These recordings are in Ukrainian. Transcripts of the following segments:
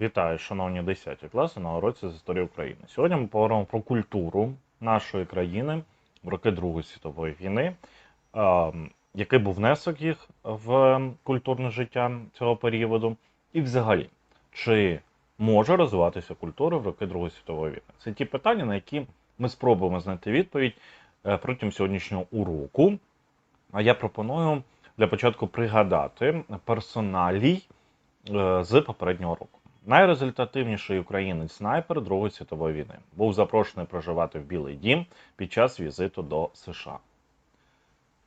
Вітаю, шановні 10 класи на уроці з історії України. Сьогодні ми поговоримо про культуру нашої країни в роки Другої світової війни, який був внесок їх в культурне життя цього періоду, і взагалі, чи може розвиватися культура в роки Другої світової війни? Це ті питання, на які ми спробуємо знайти відповідь е, протягом сьогоднішнього уроку. А я пропоную для початку пригадати персоналій е, з попереднього року. Найрезультативніший українець снайпер Другої світової війни був запрошений проживати в Білий Дім під час візиту до США.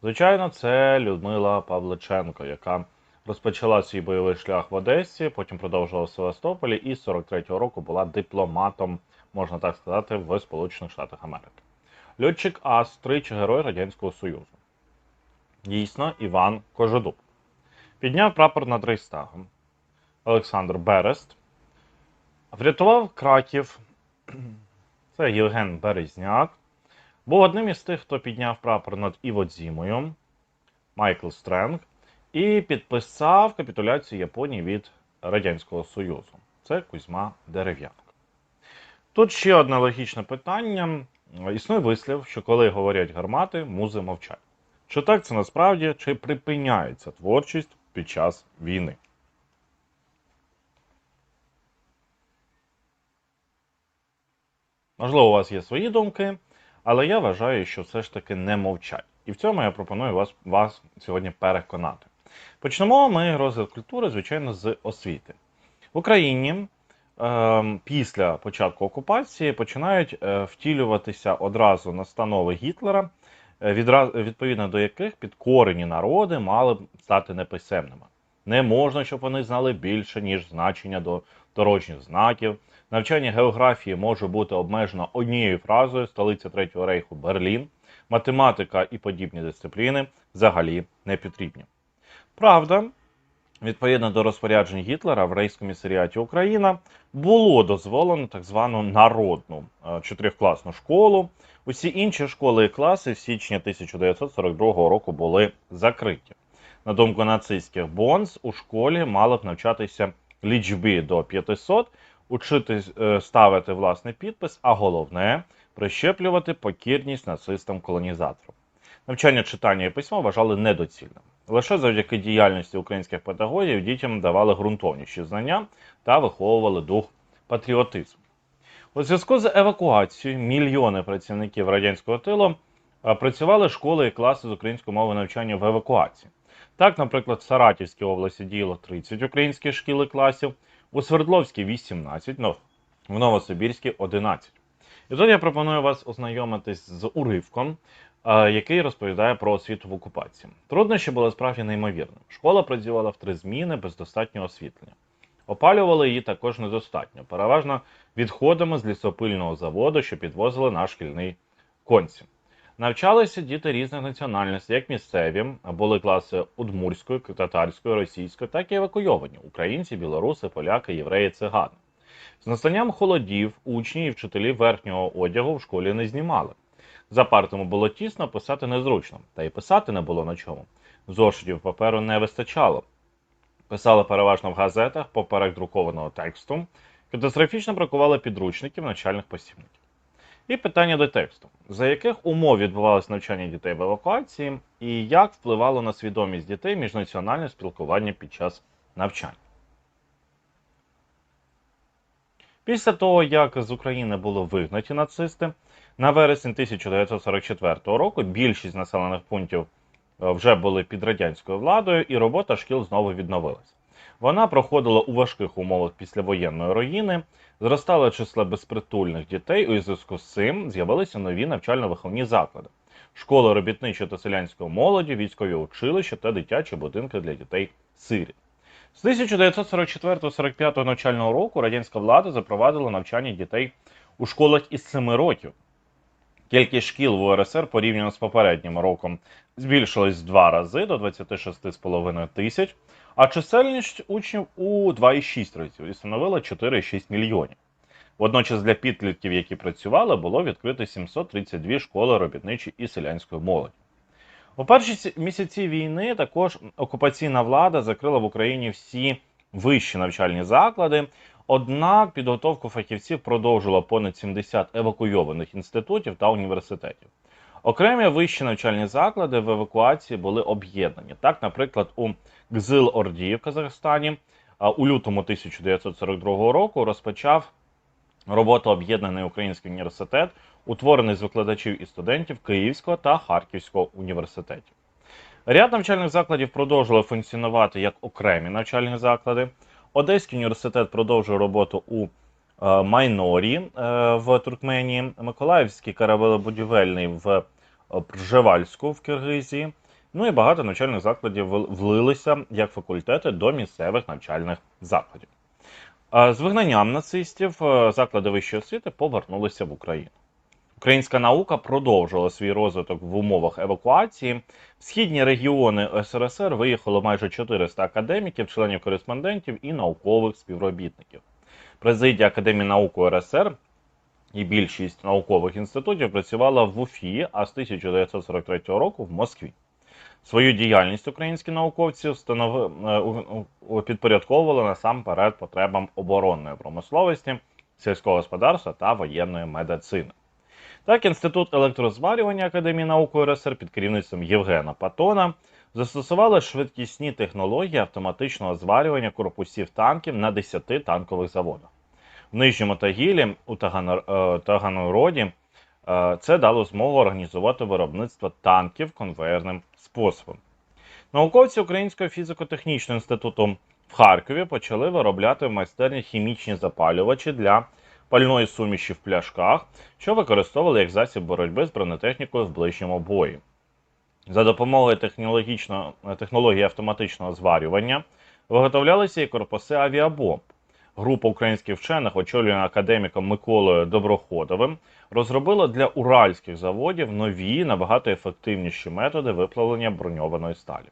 Звичайно, це Людмила Павличенко, яка розпочала свій бойовий шлях в Одесі, потім продовжувала в Севастополі і з 43-го року була дипломатом, можна так сказати, в Сполучених Штатах Америки. Льотчик Ас, тричі герой Радянського Союзу. Дійсно, Іван Кожедуб. Підняв прапор над Рейхстагом. Олександр Берест. Врятував Краків. Це Євген Березняк. Був одним із тих, хто підняв прапор над Іводзімою. Майкл Стренг. І підписав капітуляцію Японії від Радянського Союзу. Це Кузьма Дерев'янко. Тут ще одне логічне питання. Існує вислів, що коли говорять гармати, музи мовчать. Чи так це насправді, чи припиняється творчість під час війни? Можливо, у вас є свої думки, але я вважаю, що все ж таки не мовчать. І в цьому я пропоную вас, вас сьогодні переконати. Почнемо ми розгляд культури, звичайно, з освіти. В Україні е, після початку окупації починають е, втілюватися одразу настанови Гітлера, е, відповідно до яких підкорені народи мали б стати неписемними. Не можна, щоб вони знали більше, ніж значення до дорожніх знаків. Навчання географії може бути обмежено однією фразою столиця Третього рейху Берлін. Математика і подібні дисципліни взагалі не потрібні. Правда, відповідно до розпоряджень Гітлера в рейхскомісаріаті Україна було дозволено так звану народну е, чотирьохкласну школу. Усі інші школи і класи в січні 1942 року були закриті. На думку нацистських бонз, у школі мали б навчатися лічбі до 500, учити е, ставити власний підпис, а головне прищеплювати покірність нацистам-колонізаторам. Навчання читання і письма вважали недоцільним. Лише завдяки діяльності українських педагогів дітям давали ґрунтовніші знання та виховували дух патріотизму. У зв'язку з евакуацією мільйони працівників радянського тилу е, працювали школи і класи з української мови навчання в евакуації. Так, наприклад, в Саратівській області діяло 30 українських шкіл і класів, у Свердловській 18, ну, в Новосибірській 11. І тут я пропоную вас ознайомитись з уривком, е, який розповідає про освіту в окупації. Труднощі були справді неймовірними. Школа працювала в три зміни без достатнього освітлення. Опалювали її також недостатньо, переважно відходами з лісопильного заводу, що підвозили на шкільний конці. Навчалися діти різних національностей, як місцеві, були класи удмурської, татарської, російської, так і евакуйовані українці, білоруси, поляки, євреї, цигани. З настанням холодів учні і вчителі верхнього одягу в школі не знімали. За партами було тісно, писати незручно, та й писати не було на чому. Зошитів паперу не вистачало. Писали переважно в газетах поперек друкованого тексту, катастрофічно бракувало підручників навчальних посібників. І питання до тексту: за яких умов відбувалося навчання дітей в евакуації, і як впливало на свідомість дітей міжнаціональне спілкування під час навчання? Після того, як з України були вигнаті нацисти, на вересень 1944 року більшість населених пунктів е, вже були під радянською владою, і робота шкіл знову відновилась. Вона проходила у важких умовах післявоєнної руїни, зростало число безпритульних дітей, у зв'язку з цим з'явилися нові навчально-виховні заклади: школи робітничої та селянської молоді, військові училища та дитячі будинки для дітей сиріт. З 1944-45 навчального року радянська влада запровадила навчання дітей у школах із 7 років. Кількість шкіл в УРСР порівняно з попереднім роком збільшилась в два рази до 26,5 тисяч, а чисельність учнів у 2,6 разів і становила 4,6 мільйонів. Водночас для підлітків, які працювали, було відкрито 732 школи робітничої і селянської молоді. У перші місяці війни також окупаційна влада закрила в Україні всі вищі навчальні заклади, Однак підготовку фахівців продовжило понад 70 евакуйованих інститутів та університетів. Окремі вищі навчальні заклади в евакуації були об'єднані. Так, наприклад, у Гзил-Орді в Казахстані у лютому 1942 року розпочав роботу об'єднаний український університет, утворений з викладачів і студентів Київського та Харківського університетів. Ряд навчальних закладів продовжували функціонувати як окремі навчальні заклади. Одеський університет продовжує роботу у Майнорі е, в Туркменії, Миколаївський каравелобудівельний в е, Пржевальську в Киргизії. Ну і багато навчальних закладів вл- влилися як факультети до місцевих навчальних закладів. Е, З вигнанням нацистів е, заклади вищої освіти повернулися в Україну. Українська наука продовжувала свій розвиток в умовах евакуації. В східні регіони СРСР виїхало майже 400 академіків, членів кореспондентів і наукових співробітників. Президія Академії наук УРСР і більшість наукових інститутів працювала в Уфі, а з 1943 року в Москві. Свою діяльність українські науковці встанови, е, підпорядковували насамперед потребам оборонної промисловості, сільського господарства та воєнної медицини. Так, Інститут електрозварювання Академії наук УРСР під керівництвом Євгена Патона застосували швидкісні технології автоматичного зварювання корпусів танків на 10 танкових заводах. В Нижньому Тагілі у е, Таганроді е, це дало змогу організувати виробництво танків конвейерним способом. Науковці Українського фізико-технічного інституту в Харкові почали виробляти в майстерні хімічні запалювачі для пальної суміші в пляшках, що використовували як засіб боротьби з бронетехнікою в ближньому бої. За допомогою технології автоматичного зварювання виготовлялися і корпуси авіабомб. Група українських вчених, очолювана академіком Миколою Доброходовим, розробила для уральських заводів нові набагато ефективніші методи виплавлення броньованої сталі.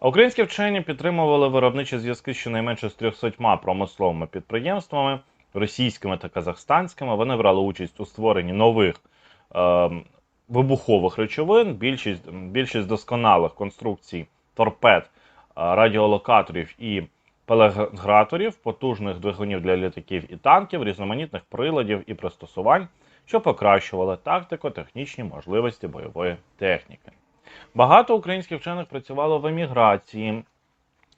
Українські вчені підтримували виробничі зв'язки щонайменше з 300 промисловими підприємствами, російськими та казахстанськими. Вони брали участь у створенні нових е, вибухових речовин, більшість, більшість досконалих конструкцій торпед, е, радіолокаторів і пелеграторів, потужних двигунів для літаків і танків, різноманітних приладів і пристосувань, що покращували тактико-технічні можливості бойової техніки. Багато українських вчених працювало в еміграції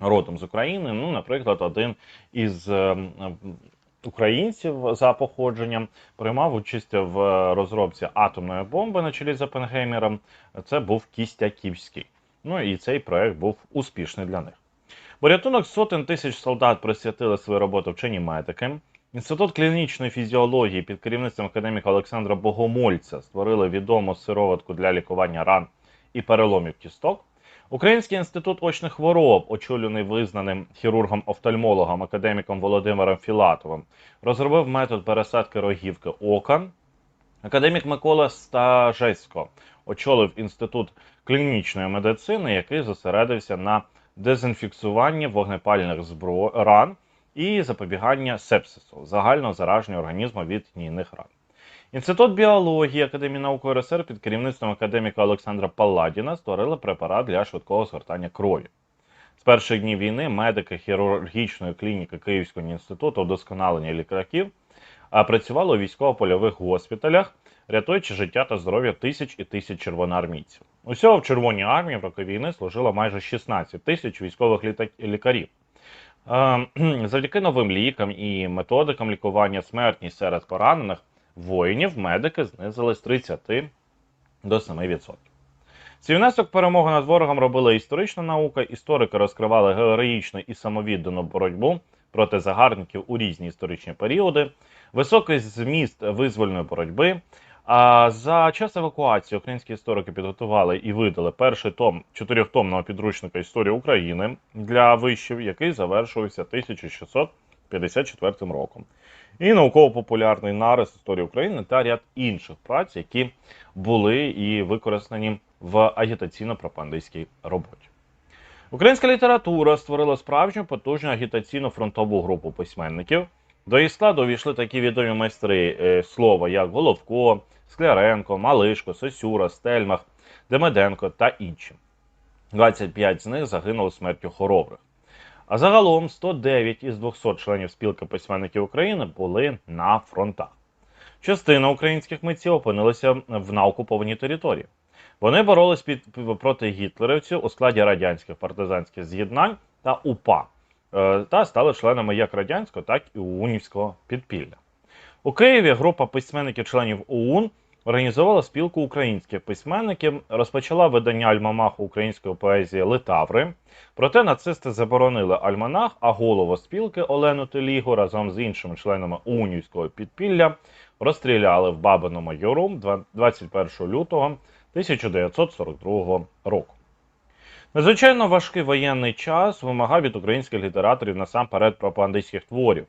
родом з України. Ну, наприклад, один із е, м, українців за походженням приймав участь в розробці атомної бомби на чолі з Опенгеймером. Це був Кістяківський. Ну і цей проект був успішний для них. Порятунок сотень тисяч солдат присвятили свою роботу вчені медики. Інститут клінічної фізіології під керівництвом академіка Олександра Богомольця створили відому сироватку для лікування ран і переломів кісток. Український інститут очних хвороб, очолюваний визнаним хірургом-офтальмологом академіком Володимиром Філатовим, розробив метод пересадки рогівки ока. Академік Микола Стажесько очолив інститут клінічної медицини, який зосередився на дезінфіксуванні вогнепальних збро... ран і запобігання сепсису, загального зараження організму від гнійних ран. Інститут біології Академії наук РСР під керівництвом академіка Олександра Палладіна створили препарат для швидкого згортання крові. З перших днів війни медики хірургічної клініки Київського інституту вдосконалення лікарів працювали у військово-польових госпіталях, рятуючи життя та здоров'я тисяч і тисяч червоноармійців. Усього в Червоній армії в роки війни служило майже 16 тисяч військових лікарів. Е, Завдяки новим лікам і методикам лікування смертність серед поранених воїнів медики знизили з 30 до 7%. Свій внесок в перемогу над ворогом робила історична наука. Історики розкривали героїчну і самовіддану боротьбу проти загарбників у різні історичні періоди, високий зміст визвольної боротьби. А за час евакуації українські історики підготували і видали перший том чотирьохтомного підручника історії України для вишів, який завершився 1654 роком. І науково-популярний нарис історії України та ряд інших праць, які були і використані в агітаційно-пропагандистській роботі. Українська література створила справжню потужну агітаційну фронтову групу письменників. До її складу увійшли такі відомі майстри е, слова, як Головко, Скляренко, Малишко, Сосюра, Стельмах, Демиденко та інші. 25 з них загинули смертю хоробрих. А загалом 109 із 200 членів спілки письменників України були на фронтах. Частина українських митців опинилася в на окупованій території. Вони боролись під, проти гітлерівців у складі радянських партизанських з'єднань та УПА е, та стали членами як радянського, так і УУНівського підпілля. У Києві група письменників-членів ОУН організувала спілку українських письменників, розпочала видання альмамаху української поезії Литаври. Проте нацисти заборонили альманах, а голову спілки Олену Телігу разом з іншими членами УНівського підпілля розстріляли в Бабиному Яру 21 лютого 1942 року. Надзвичайно важкий воєнний час вимагав від українських літераторів насамперед пропагандистських творів.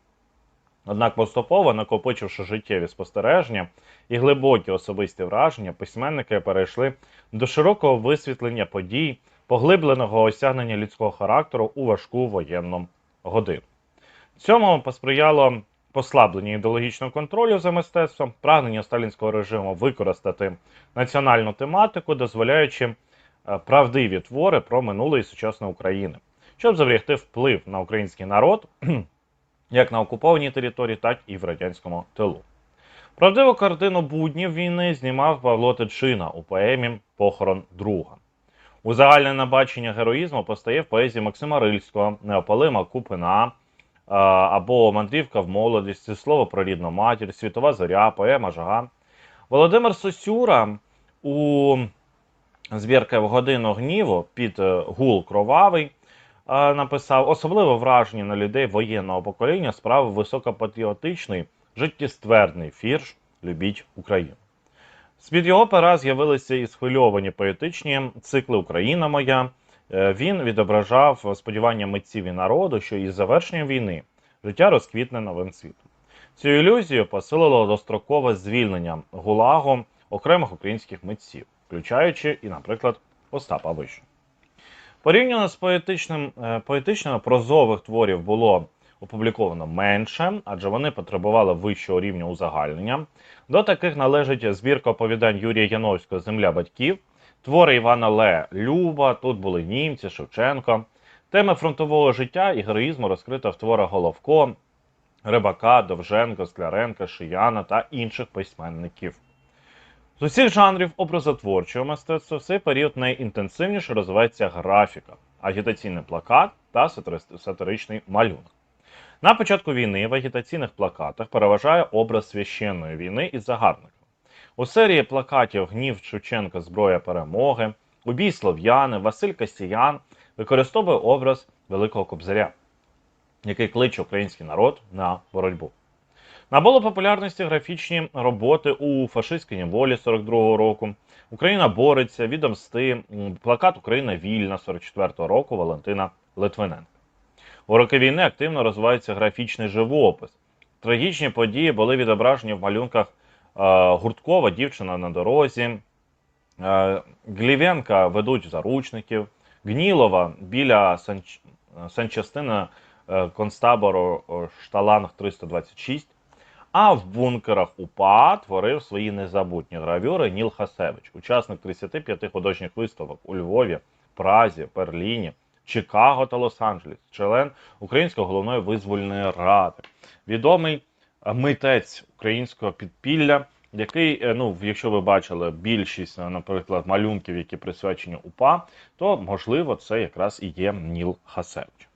Однак поступово, накопичивши життєві спостереження і глибокі особисті враження, письменники перейшли до широкого висвітлення подій, поглибленого осягнення людського характеру у важку воєнну годину. Цьому посприяло послаблення ідеологічного контролю за мистецтвом, прагнення сталінського режиму використати національну тематику, дозволяючи е, правдиві твори про минуле і сучасне України, щоб заврягти вплив на український народ як на окупованій території, так і в радянському тилу. Правдиву картину буднів війни знімав Павло Тичина у поемі Похорон друга. Узагальнене бачення героїзму постає в поезії Максима Рильського, Неополима Купина або Мандрівка в молодості, Слово про рідну матір, Світова зоря, поема Жага. Володимир Сосюра у збірка в годину гніву під е, гул кровавий написав особливе враження на людей воєнного покоління справив високопатріотичний, життєствердний фірш Любіть Україну. З-під його пера з'явилися і схвильовані поетичні цикли Україна моя. Е, Він відображав сподівання митців і народу, що із завершенням війни життя розквітне новим світом. Цю ілюзію посилило дострокове звільнення гулагом окремих українських митців, включаючи і, наприклад, Остапа Вищу. Порівняно з поетичним, е, поетично прозових творів було опубліковано менше, адже вони потребували вищого рівня узагальнення. До таких належить збірка оповідань Юрія Яновського Земля батьків, твори Івана Ле Люба, тут були німці, Шевченко. Теми фронтового життя і героїзму розкрита в творах Головко, Рибака, Довженко, Скляренка, Шияна та інших письменників. З усіх жанрів образотворчого мистецтва в цей період найінтенсивніше розвивається графіка, агітаційний плакат та сатиричний малюнок. На початку війни в агітаційних плакатах переважає образ священної війни із загарбником. У серії плакатів Гнів Шевченка Зброя перемоги, Убій Слов'яни, Василь Касіян використовує образ Великого Кобзаря, який кличе український народ на боротьбу. Набуло популярності графічні роботи у фашистській неволі 42-го року. Україна бореться, відомсти, плакат Україна вільна 44-го року Валентина Литвиненка. У роки війни активно розвивається графічний живопис. Трагічні події були відображені в малюнках е, Гурткова, дівчина на дорозі, е, Глівенка ведуть заручників, Гнілова біля санч... санчастини е, концтабору Шталанг 326. А в бункерах УПА творив свої незабутні гравюри Ніл Хасевич, учасник 35 художніх виставок у Львові, Празі, Берліні, Чикаго та Лос-Анджелес, член Української головної визвольної ради, відомий е, митець українського підпілля, який, е, ну, якщо ви бачили більшість, е, наприклад, малюнків, які присвячені УПА, то можливо це якраз і є Ніл Хасевич.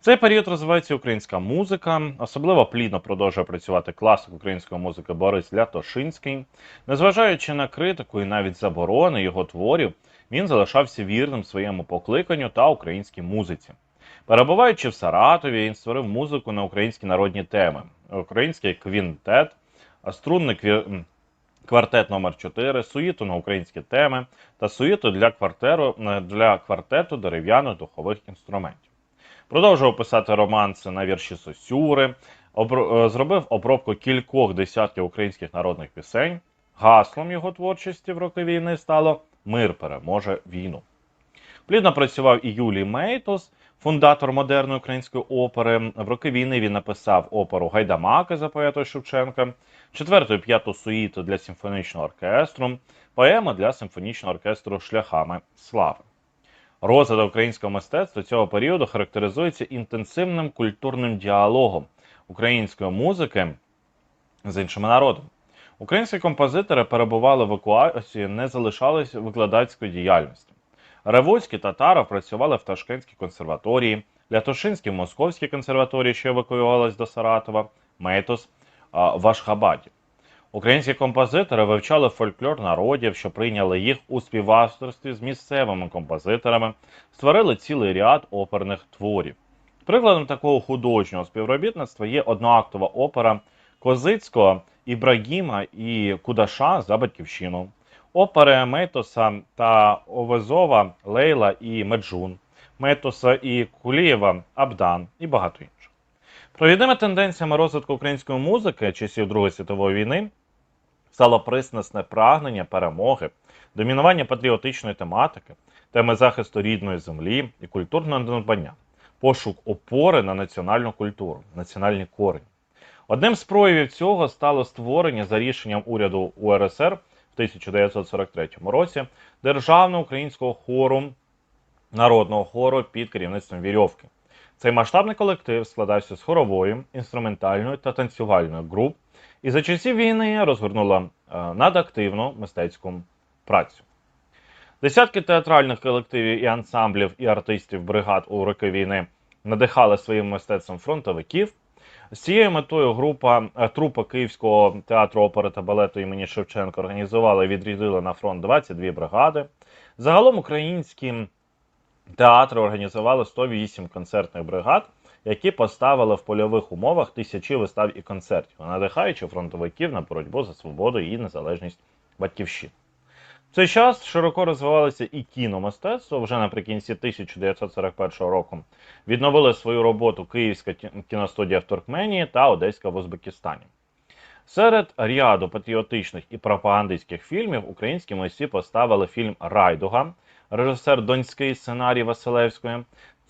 В цей період розвивається українська музика, особливо плідно продовжує працювати класик української музики Борис Лятошинський. Незважаючи на критику і навіть заборони його творів, він залишався вірним своєму покликанню та українській музиці. Перебуваючи в Саратові, він створив музику на українські народні теми: український квінтет, струнний кві- квартет номер 4 суїту на українські теми та суїту для, квартеру, е, для квартету дерев'яних духових інструментів. Продовжував писати романси на вірші Сосюри, обро- е, зробив обробку кількох десятків українських народних пісень. Гаслом його творчості в роки війни стало Мир переможе війну. Плідно працював і Юлій Мейтос, фундатор модерної української опери. В роки війни він написав оперу Гайдамаки за поета Шевченка, четверту і п'яту суїту для симфонічного оркестру, поему для симфонічного оркестру Шляхами слави. Розвиток українського мистецтва цього періоду характеризується інтенсивним культурним діалогом української музики з іншими народами. Українські композитори перебували в евакуації, не залишались викладацької діяльності. Ревуцький Татаров працювали в Ташкентській консерваторії, Лятошинській в Московській консерваторії, що евакуювалась до Саратова, Мейтос а, в Ашхабаді. Українські композитори вивчали фольклор народів, що прийняли їх у співавторстві з місцевими композиторами, створили цілий ряд оперних творів. Прикладом такого художнього співробітництва є одноактова опера Козицького Ібрагіма і Кудаша за батьківщину, опери Мейтоса та Овезова Лейла і Меджун, Мейтоса і Кулієва Абдан і багато інших. Провідними тенденціями розвитку української музики часів Другої світової війни стало приснесне прагнення перемоги, домінування патріотичної тематики, теми захисту рідної землі і культурного надбання, пошук опори на національну культуру, національні корені. Одним з проявів цього стало створення за рішенням уряду УРСР в 1943 році державного українського хору народного хору під керівництвом Вірьовки. Цей масштабний колектив складався з хорової, інструментальної та танцювальної груп, і за часів війни розгорнула е, надактивну мистецьку працю. Десятки театральних колективів і ансамблів і артистів бригад у роки війни надихали своїм мистецтвом фронтовиків. З цією метою група е, трупа Київського театру опери та балету імені Шевченка організувала і відрядила на фронт 22 бригади. Загалом українські театри організували 108 концертних бригад, які поставили в польових умовах тисячі вистав і концертів, надихаючи фронтовиків на боротьбу за свободу і незалежність батьківщини. В цей час широко розвивалося і кіномистецтво. Вже наприкінці 1941 року відновили свою роботу Київська кіностудія в Туркменії та Одеська в Узбекистані. Серед ряду патріотичних і пропагандистських фільмів українські митці поставили фільм Райдуга, режисер Донський сценарій Василевської.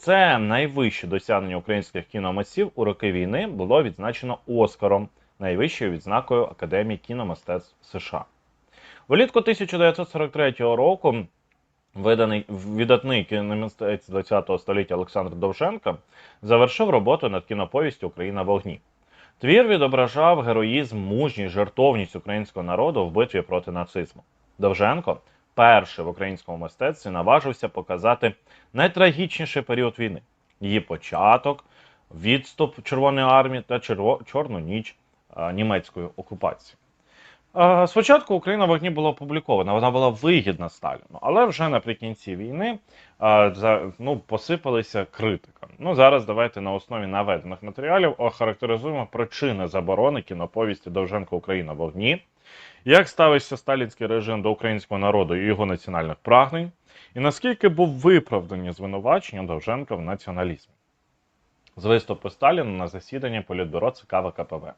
Це найвище досягнення українських кіномитців у роки війни було відзначено Оскаром, найвищою відзнакою Академії кіномистецтв США. Влітку 1943 року виданий видатний кіномистець ХХ століття Олександр Довженко завершив роботу над кіноповістю Україна в вогні. Твір відображав героїзм, мужність, жертовність українського народу в битві проти нацизму. Довженко перший в українському мистецтві наважився показати найтрагічніший період війни: її початок, відступ Червоної армії та черво... Чорну ніч німецької окупації. Спочатку Україна в вогні була опублікована, вона була вигідна Сталіну, але вже наприкінці війни ну, посипалися критика. Ну зараз давайте на основі наведених матеріалів охарактеризуємо причини заборони кіноповісті Довженко Україна в вогні, як ставився сталінський режим до українського народу і його національних прагнень, і наскільки був виправдані звинувачення Довженка в націоналізмі. З виступу Сталіна на засіданні Політбюро ЦК ВКПБ.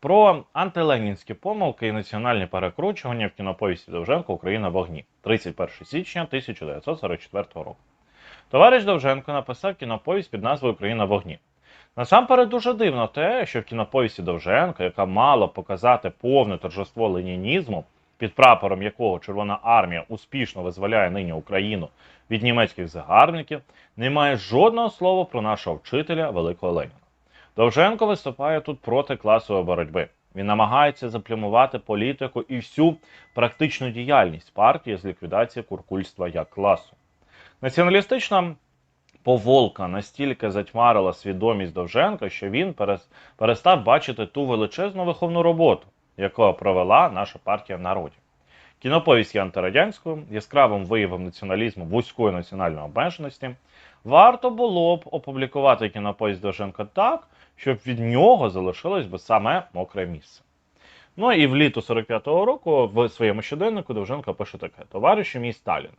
Про антиленінські помилки і національні перекручування в кіноповісті Довженко Україна вогні 31 січня 1944 року. Товариш Довженко написав кіноповість під назвою Україна в вогні. Насамперед дуже дивно те, що в кіноповісті Довженко, яка мала показати повне торжество ленінізму, під прапором якого Червона армія успішно визволяє нині Україну від німецьких загарбників, немає жодного слова про нашого вчителя Великого Леніна. Довженко виступає тут проти класової боротьби. Він намагається заплюмувати політику і всю практичну діяльність партії з ліквідації куркульства як класу. Націоналістична поволка настільки затьмарила свідомість Довженка, що він перестав бачити ту величезну виховну роботу, яку провела наша партія в народі. Кіноповість є антирадянською, яскравим виявом націоналізму вузької національної обмеженості. Варто було б опублікувати кіноповість Довженка так, щоб від нього залишилось би саме мокре місце. Ну і вліту 45-го року в своєму щоденнику Довженко пише таке: Товаришу мій Сталін,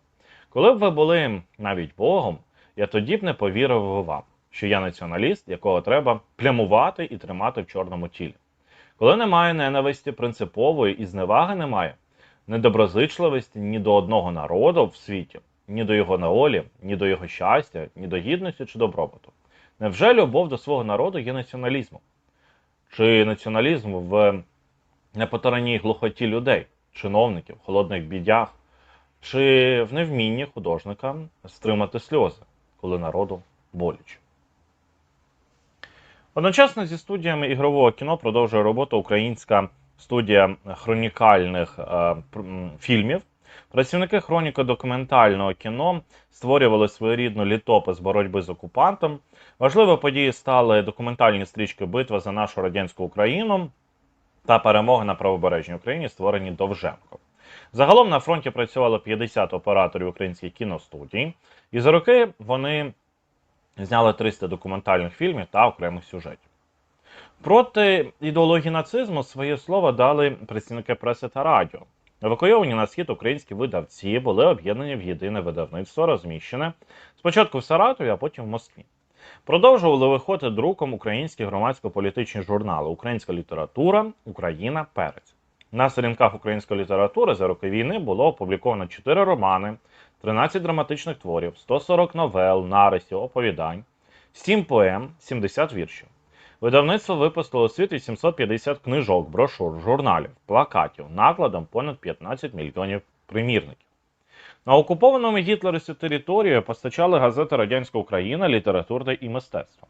коли б ви були навіть Богом, я тоді б не повірив вам, що я націоналіст, якого треба плямувати і тримати в чорному тілі. Коли немає ненависті принципової і зневаги немає, недоброзичливості ні до одного народу в світі, ні до його наолі, ні до його щастя, ні до гідності чи добробуту. Невже любов до свого народу є націоналізмом? Чи націоналізм в непотараній глухоті людей, чиновників, холодних бідях, чи в невмінні художника стримати сльози, коли народу боляче. Одночасно зі студіями ігрового кіно продовжує роботу українська студія хронікальних е, фільмів. Працівники хроніко-документального кіно створювали своєрідну літопис боротьби з окупантом. Важливою подією стали документальні стрічки Битва за нашу радянську Україну та перемоги на правобережній Україні, створені Довженко. Загалом на фронті працювало 50 операторів українських кіностудій, і за роки вони зняли 300 документальних фільмів та окремих сюжетів. Проти ідеології нацизму своє слово дали представники преси та радіо. Евакуйовані на схід українські видавці були об'єднані в єдине видавництво, розміщене спочатку в Саратові, а потім в Москві. Продовжували виходити друком українські громадсько-політичні журнали Українська література, Україна, Перець. На сторінках української літератури за роки війни було опубліковано 4 романи, 13 драматичних творів, 140 новел, нарисів, оповідань, 7 поем, 70 віршів. Видавництво випустило у світ 850 книжок, брошур, журналів, плакатів, накладом понад 15 мільйонів примірників. На окупованому гітлерівську територію постачали газети Радянська Україна, література і мистецтво.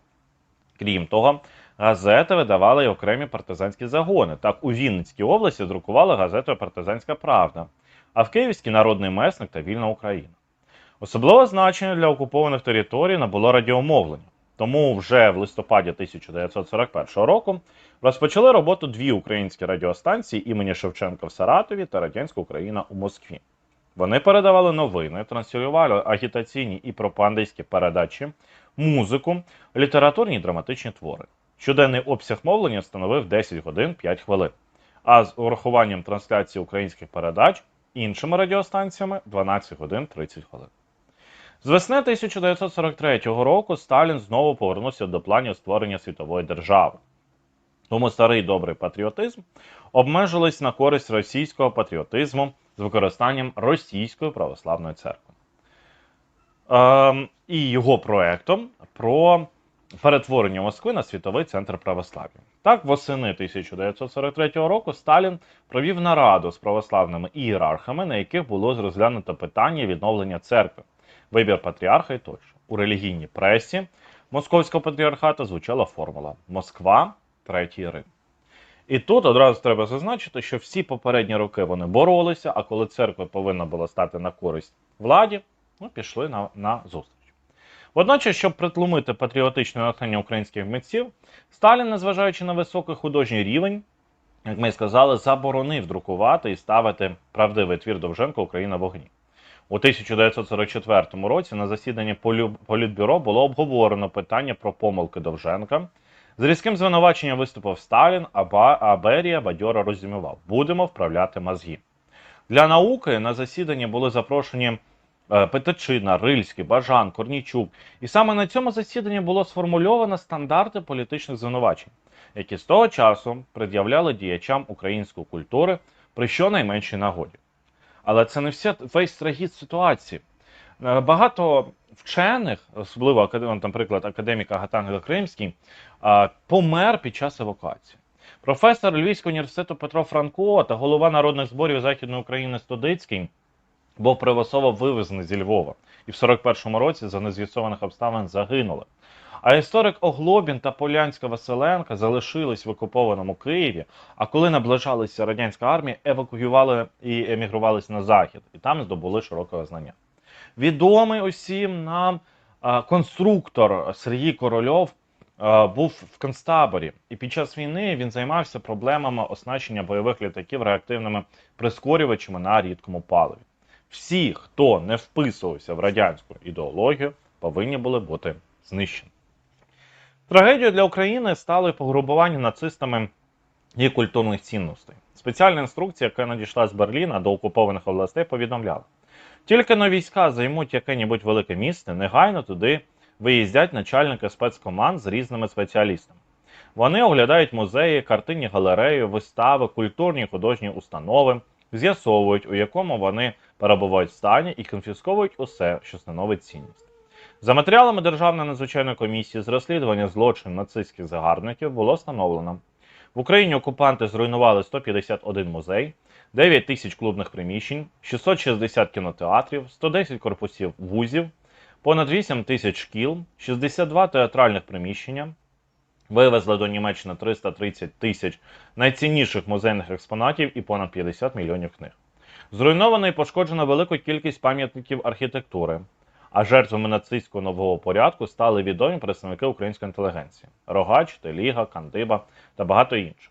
Крім того, газети видавали й окремі партизанські загони. Так, у Вінницькій області друкували газету Партизанська Правда, а в Київській народний месник та Вільна Україна. Особливе значення для окупованих територій набуло радіомовлення. Тому вже в листопаді 1941 року розпочали роботу дві українські радіостанції імені Шевченка в Саратові та Радянська Україна у Москві. Вони передавали новини, транслювали агітаційні і пропагандистські передачі, музику, літературні і драматичні твори. Щоденний обсяг мовлення становив 10 годин 5 хвилин. А з урахуванням трансляції українських передач іншими радіостанціями 12 годин 30 хвилин. З весни 1943 року Сталін знову повернувся до планів створення світової держави. Тому старий добрий патріотизм обмежились на користь російського патріотизму з використанням російської православної церкви. Ем, і його проектом про перетворення Москви на світовий центр православ'я. Так, восени 1943 року Сталін провів нараду з православними ієрархами, на яких було розглянуто питання відновлення церкви, вибір патріарха і тощо. У релігійній пресі Московського патріархату звучала формула Москва, Третій Рим. І тут одразу треба зазначити, що всі попередні роки вони боролися, а коли церква повинна була стати на користь владі, ну, пішли на, на зустріч. Водночас, щоб притлумити патріотичне натхнення українських митців, Сталін, незважаючи на високий художній рівень, як ми сказали, заборонив друкувати і ставити правдивий твір Довженко Україна в огні. У 1944 році на засіданні Політбюро було обговорено питання про помилки Довженка. З різким звинуваченням виступив Сталін, а, Берія бадьоро розумівав: будемо вправляти мозги. Для науки на засіданні були запрошені е, Петичина, Рильський, Бажан, Корнійчук. І саме на цьому засіданні було сформульовано стандарти політичних звинувачень, які з того часу пред'являли діячам української культури при щонайменшій нагоді. Але це не вся весь трагізм ситуації. Е, Багато вчених, особливо акад- наприклад, академік Агатангел Кримський, помер під час евакуації. Професор Львівського університету Петро Франко та голова народних зборів Західної України Стодицький був примусово вивезений зі Львова і в 41-му році за нез'ясованих обставин загинули. А історик Оглобін та Полянська Василенка залишились в окупованому Києві. А коли наближалася радянська армія, евакуювали і емігрувалися на захід, і там здобули широке визнання. Відомий усім нам конструктор Сергій Корольов був в концтаборі, і під час війни він займався проблемами оснащення бойових літаків реактивними прискорювачами на рідкому паливі. Всі, хто не вписувався в радянську ідеологію, повинні були бути знищені. Трагедією для України стало і пограбування нацистами її культурних цінностей. Спеціальна інструкція, яка надійшла з Берліна до окупованих областей, повідомляла: тільки но війська займуть яке-небудь велике місце, негайно туди виїздять начальники спецкоманд з різними спеціалістами. Вони оглядають музеї, картинні галереї, вистави, культурні художні установи, з'ясовують, у якому вони перебувають в стані і конфісковують усе, що становить цінність. За матеріалами Державної надзвичайної комісії з розслідування злочинів нацистських загарбників було встановлено. В Україні окупанти зруйнували 151 музей, 9 тисяч клубних приміщень, 660 кінотеатрів, 110 корпусів вузів, понад 8 тисяч шкіл, 62 театральних приміщення, вивезли до Німеччини 330 тисяч найцінніших музейних експонатів і понад 50 мільйонів книг. Зруйновано і пошкоджено велику кількість пам'ятників архітектури, а жертвами нацистського нового порядку стали відомі представники української інтелігенції: Рогач, Теліга, Кандиба та багато інших.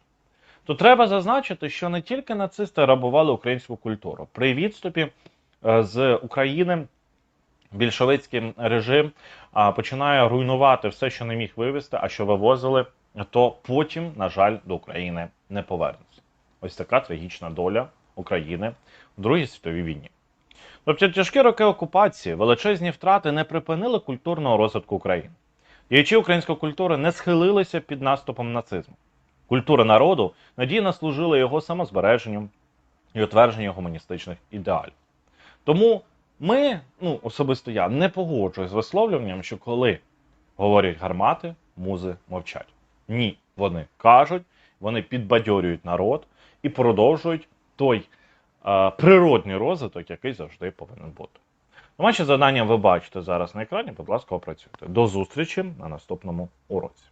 Тут треба зазначити, що не тільки нацисти рабували українську культуру. При відступі е, з України більшовицький режим починає руйнувати все, що не міг вивезти, а що вивозили, то потім, на жаль, до України не повернеться. Ось така трагічна доля України в Другій світовій війні. Тобто тяжкі роки окупації, величезні втрати не припинили культурного розвитку України. Діячі української культури не схилилися під наступом нацизму. Культура народу надійно служила його самозбереженню і утвердженню гуманістичних ідеалів. Тому ми, ну особисто я, не погоджуюсь з висловлюванням, що коли говорять гармати, музи мовчать. Ні, вони кажуть, вони підбадьорюють народ і продовжують той е, природний розвиток, який завжди повинен бути. Домашнє завдання ви бачите зараз на екрані. Будь ласка, опрацюйте. До зустрічі на наступному уроці.